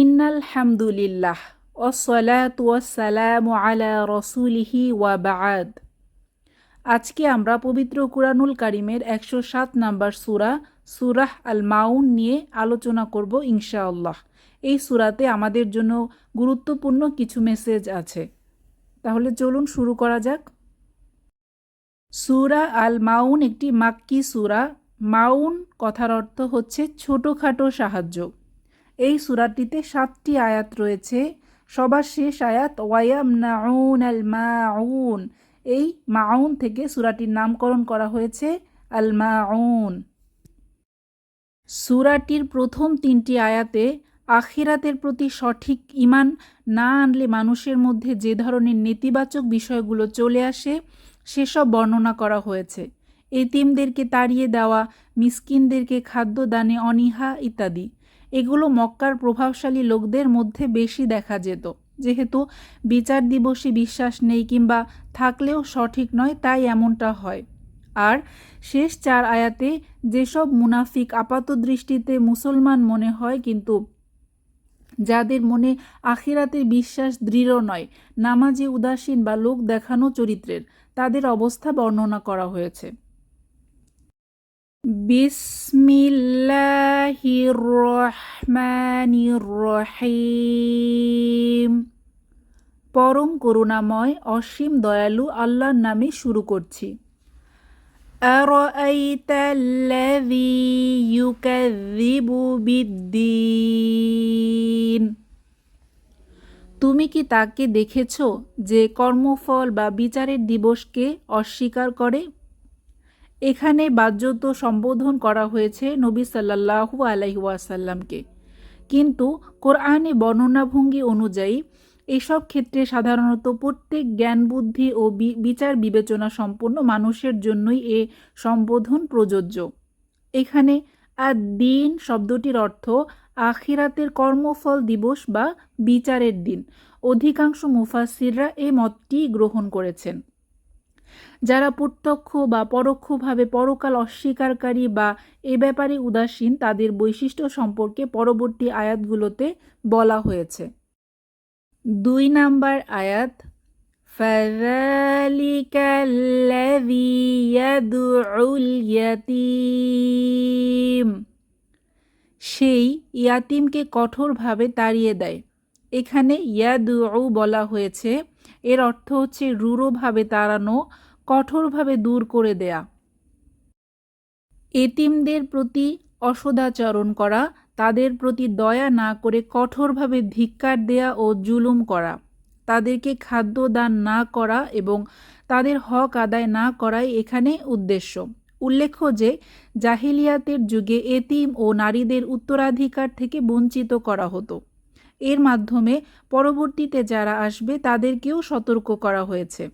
ইন্নাল হামদুলিল্লাহ ওসলাত ওয়াসালাম আলা রসুলিহি ওয়া বাআদ আজকে আমরা পবিত্র কুরআনুল কারিমের একশো সাত নাম্বার সুরা সুরাহ আল মাউন নিয়ে আলোচনা করব ইনশাআল্লাহ। এই সুরাতে আমাদের জন্য গুরুত্বপূর্ণ কিছু মেসেজ আছে। তাহলে চলুন শুরু করা যাক। সুরা আল মাউন একটি মাক্কি সুরা। মাউন কথার অর্থ হচ্ছে ছোটোখাটো সাহায্য। এই সুরাটিতে সাতটি আয়াত রয়েছে। সবার শেষ আয়াত ওয়ায়াম নাউন আল মাউন এই মাউন থেকে সুরাটির নামকরণ করা হয়েছে, আল মাউন সুরাটির প্রথম তিনটি আয়াতে, আখিরাতের প্রতি সঠিক ইমান না আনলে মানুষের মধ্যে যে ধরনের নেতিবাচক বিষয়গুলো চলে আসে, সেসব বর্ণনা করা হয়েছে। এতিমদেরকে তাড়িয়ে দেওয়া, মিসকিনদেরকে খাদ্য দানে অনীহা ইত্যাদি। এগুলো মক্কার প্রভাবশালী লোকদের মধ্যে বেশি দেখা যেত। যেহেতু বিচার দিবসে বিশ্বাস নেই কিংবা থাকলেও সঠিক নয়, তাই এমনটা হয়। আর শেষ চার আয়াতে যেসব মুনাফিক আপাত দৃষ্টিতে মুসলমান মনে হয়, কিন্তু যাদের মনে আখিরাতের বিশ্বাস দৃঢ় নয়, নামাজে উদাসীন বা লোক দেখানো চরিত্রের, তাদের অবস্থা বর্ণনা করা হয়েছে। বিসমিল্লাহির রহমানির রহিম পরম করুণাময় অসীম দয়ালু আল্লাহর নামে শুরু করছি أرأيت الذي يكذب بالدين তুমি কি তাকে দেখেছ যে কর্মফল বা বিচারের দিবসকে অস্বীকার করে এখানে বাহ্যত সম্বোধন করা হয়েছে নবী সাল্লাহু আলাইসাল্লামকে কিন্তু কোরআনে বর্ণনাভঙ্গি অনুযায়ী এসব ক্ষেত্রে সাধারণত প্রত্যেক জ্ঞান বুদ্ধি ও বিচার বিবেচনা সম্পন্ন মানুষের জন্যই এ সম্বোধন প্রযোজ্য। এখানে আর দিন শব্দটির অর্থ আখিরাতের কর্মফল দিবস বা বিচারের দিন। অধিকাংশ মুফাসিররা এ মতটি গ্রহণ করেছেন। যারা প্রত্যক্ষ বা পরোক্ষভাবে পরকাল অস্বীকারী বা এ ব্যাপারে উদাসীন তাদের বৈশিষ্ট্য সম্পর্কে পরবর্তী আয়াতগুলোতে বলা হয়েছে দুই নাম্বার আয়াত فذلك الذي يدعو اليتيم সেই ইয়াতিমকে কঠোরভাবে তাড়িয়ে দেয় এখানে ইয়াদু বলা হয়েছে এর অর্থ হচ্ছে রূঢ়ভাবে তাড়ানো, কঠোরভাবে দূর করে দেয়া। এতিমদের প্রতি অসদাচরণ করা, তাদের প্রতি দয়া না করে কঠোরভাবে ধিক্কার দেয়া ও জুলুম করা, তাদেরকে খাদ্য দান না করা এবং তাদের হক আদায় না করাই এখানে উদ্দেশ্য। উল্লেখ্য যে, জাহিলিয়াতের যুগে এতিম ও নারীদের উত্তরাধিকার থেকে বঞ্চিত করা হতো। এর মাধ্যমে পরবর্তীতে যারা আসবে তাদেরকেও সতর্ক করা হয়েছে।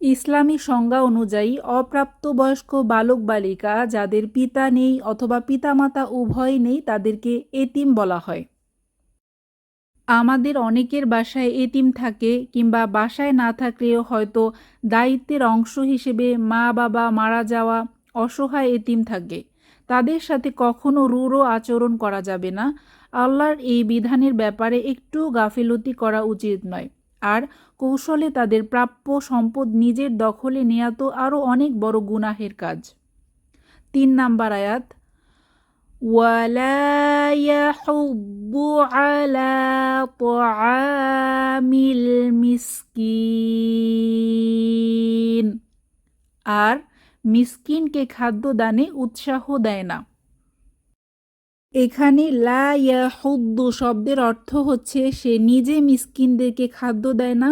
ইসলামী সংজ্ঞা অনুযায়ী অপ্রাপ্তবয়স্ক বালক বালিকা যাদের পিতা নেই অথবা পিতামাতা উভয় নেই তাদেরকে এতিম বলা হয়। আমাদের অনেকের বাসায় এতিম থাকে কিংবা বাসায় না থাকলেও হয়তো দায়িত্বের অংশ হিসেবে মা বাবা মারা যাওয়া অসহায় এতিম থাকে। তাদের সাথে কখনো রূঢ় আচরণ করা যাবে না আল্লাহর এই বিধানের ব্যাপারে একটু গাফিলতি করা উচিত নয় আর কৌশলে তাদের প্রাপ্য সম্পদ নিজের দখলে নেওয়া তো আরও অনেক বড় গুনাহের কাজ তিন নাম্বার আয়াত ولا يحض على طعام المسكين আর মিসকিনকে খাদ্য দানে উৎসাহ দেয় না। এখানে লা ইয়াহুদ্দু শব্দের অর্থ হচ্ছে, সে নিজে মিসকিনদেরকে খাদ্য দেয় না,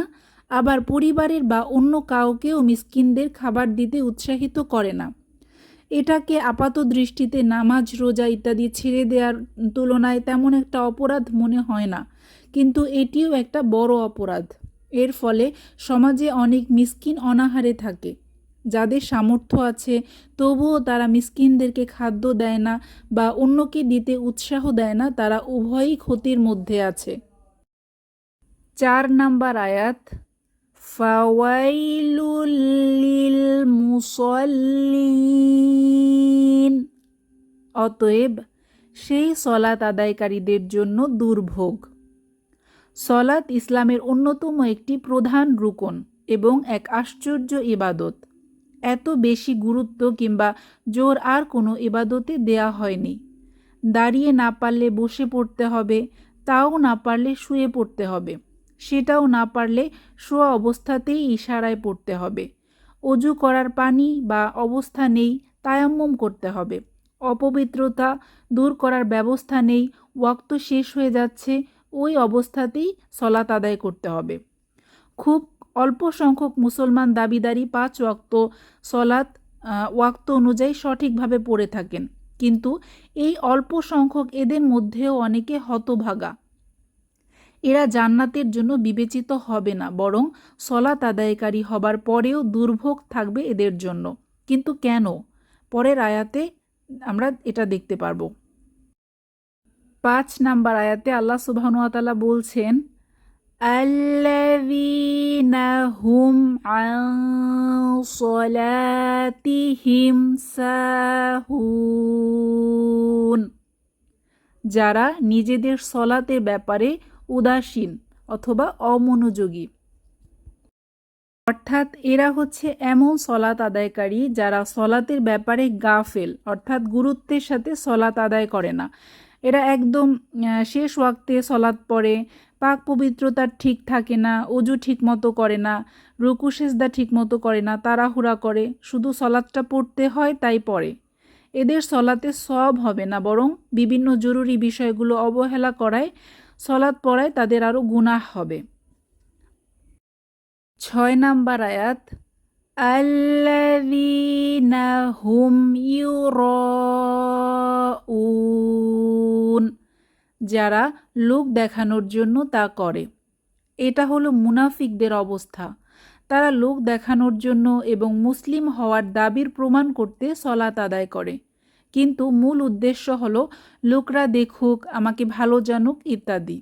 আবার পরিবারের বা অন্য কাউকেও মিসকিনদের খাবার দিতে উৎসাহিত করে না। এটাকে আপাত দৃষ্টিতে নামাজ, রোজা ইত্যাদি ছেড়ে দেওয়ার তুলনায় তেমন একটা অপরাধ মনে হয় না, কিন্তু এটিও একটা বড় অপরাধ। এর ফলে সমাজে অনেক মিসকিন অনাহারে থাকে। যাদের সামর্থ্য আছে, তবুও তারা মিসকিনদেরকে খাদ্য দেয় না বা অন্যকে দিতে উৎসাহ দেয় না, তারা উভয়ই ক্ষতির মধ্যে আছে। চার নাম্বার আয়াত, ফাওয়াইলুল মুসল্লিন। অতএব সেই সলাত আদায়কারীদের জন্য দুর্ভোগ। সলাত ইসলামের অন্যতম একটি প্রধান রুকন এবং এক আশ্চর্য ইবাদত। এত বেশি গুরুত্ব কিংবা জোর আর কোনো এবাদতে দেয়া হয়নি। দাঁড়িয়ে না পারলে বসে পড়তে হবে, তাও না পারলে শুয়ে পড়তে হবে। সেটাও না পারলে শোয়া অবস্থাতেই ইশারায় পড়তে হবে। অজু করার পানি বা অবস্থা নেই, তায়াম্মম করতে হবে। অপবিত্রতা দূর করার ব্যবস্থা নেই, ওয়াক্ত শেষ হয়ে যাচ্ছে, ওই অবস্থাতেই সলাত আদায় করতে হবে। খুব অল্প সংখ্যক মুসলমান দাবিদারি পাঁচ ওয়াক্ত সলাত ওয়াক্ত অনুযায়ী সঠিকভাবে পড়ে থাকেন। কিন্তু এই অল্প সংখ্যক এদের মধ্যেও অনেকে হতভাগা। এরা জান্নাতের জন্য বিবেচিত হবে না, বরং সলাত আদায়কারী হবার পরেও দুর্ভোগ থাকবে এদের জন্য। কিন্তু কেন? পরের আয়াতে আমরা এটা দেখতে পারব। পাঁচ নাম্বার আয়াতে আল্লাহ সুবাহনুয়াতালা বলছেন الذين هم عن صلاتهم ساهون যারা নিজেদের সলাতের ব্যাপারে উদাসীন অথবা অমনোযোগী অর্থাৎ এরা হচ্ছে এমন সলাত আদায়কারী যারা সলাতের ব্যাপারে গাফেল অর্থাৎ গুরুত্বের সাথে সলাত আদায় করে না এরা একদম শেষ ওয়াক্তে সলাৎ পড়ে পাক পবিত্রতা ঠিক থাকে না, অজু ঠিক মতো করে না, রুকু সেজদা ঠিক মতো করে না, তাড়াহুড়া করে, শুধু সলাদটা পড়তে হয় তাই পড়ে। এদের সলাতে সব হবে না, বরং বিভিন্ন জরুরি বিষয়গুলো অবহেলা করায়, সলাদ পড়ায় তাদের আরও গুনাহ হবে। ছয় নাম্বার আয়াত, আল্লাযীনা হুম ইউরাউন। যারা লোক দেখানোর জন্য তা করে। এটা হলো মুনাফিকদের অবস্থা। তারা লোক দেখানোর জন্য এবং মুসলিম হওয়ার দাবির প্রমাণ করতে সলাত আদায় করে। কিন্তু মূল উদ্দেশ্য হলো, লোকরা দেখুক, আমাকে ভালো জানুক, ইত্যাদি।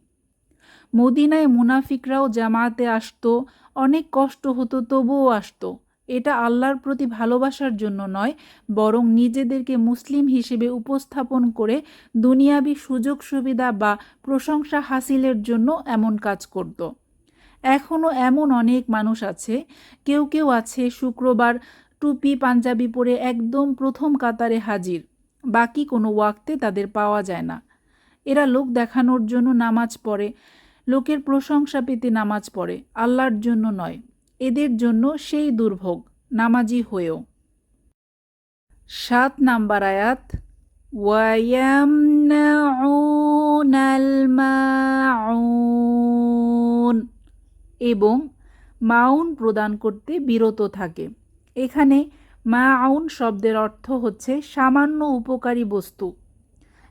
মদিনায় মুনাফিকরাও জামাতে আসতো, অনেক কষ্ট হতো, তবুও আসতো। এটা আল্লাহর প্রতি ভালোবাসার জন্য নয়, বরং নিজেদেরকে মুসলিম হিসেবে উপস্থাপন করে দুনিয়াবি সুযোগ সুবিধা বা প্রশংসা হাসিলের জন্য এমন কাজ করত। এখনও এমন অনেক মানুষ আছে, কেউ কেউ আছে শুক্রবার টুপি, পাঞ্জাবি পরে একদম প্রথম কাতারে হাজির, বাকি কোনো ওয়াক্তে তাদের পাওয়া যায় না। এরা লোক দেখানোর জন্য নামাজ পড়ে, লোকের প্রশংসা পেতে নামাজ পড়ে, আল্লাহর জন্য নয়। এদের জন্য সেই দুর্ভোগ, নামাজি হয়েও। সাত নাম্বার আয়াত এবং মাউন প্রদান করতে বিরত থাকে। এখানে মা আউন শব্দের অর্থ হচ্ছে সামান্য উপকারী বস্তু।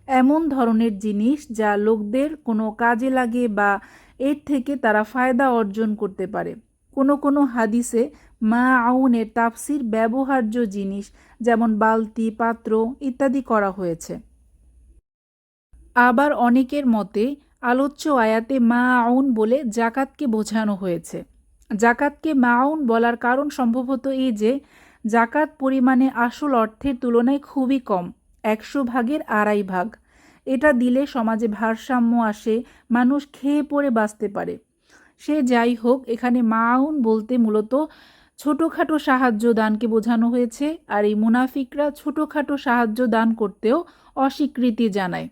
এমন ধরনের জিনিস যা লোকদের কোনো কাজে লাগে বা এর থেকে তারা ফায়দা অর্জন করতে পারে। কোনো কোনো হাদিসে মা আউনের তাফসির ব্যবহার্য জিনিস, যেমন বালতি, পাত্র ইত্যাদি করা হয়েছে। আবার অনেকের মতে, আলোচ্য আয়াতে মা আউন বলে জাকাতকে বোঝানো হয়েছে। জাকাতকে মা আউন বলার কারণ সম্ভবত এই যে, জাকাত পরিমাণে আসল অর্থের তুলনায় খুবই কম, একশো ভাগের আড়াই ভাগ। এটা দিলে সমাজে ভারসাম্য আসে, মানুষ খেয়ে পড়ে বাঁচতে পারে। সে যাই হোক, এখানে মাউন বলতে মূলত ছোটোখাটো সাহায্য দানকে বোঝানো হয়েছে আর এই মুনাফিকরা ছোটোখাটো সাহায্য দান করতেও অস্বীকৃতি জানায়।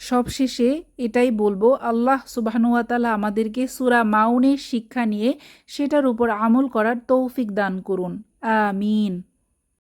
সবশেষে এটাই বলব, আল্লাহ সুবাহনুয়াতালা আমাদেরকে সুরা মাউনের শিক্ষা নিয়ে সেটার উপর আমল করার তৌফিক দান করুন। আমিন।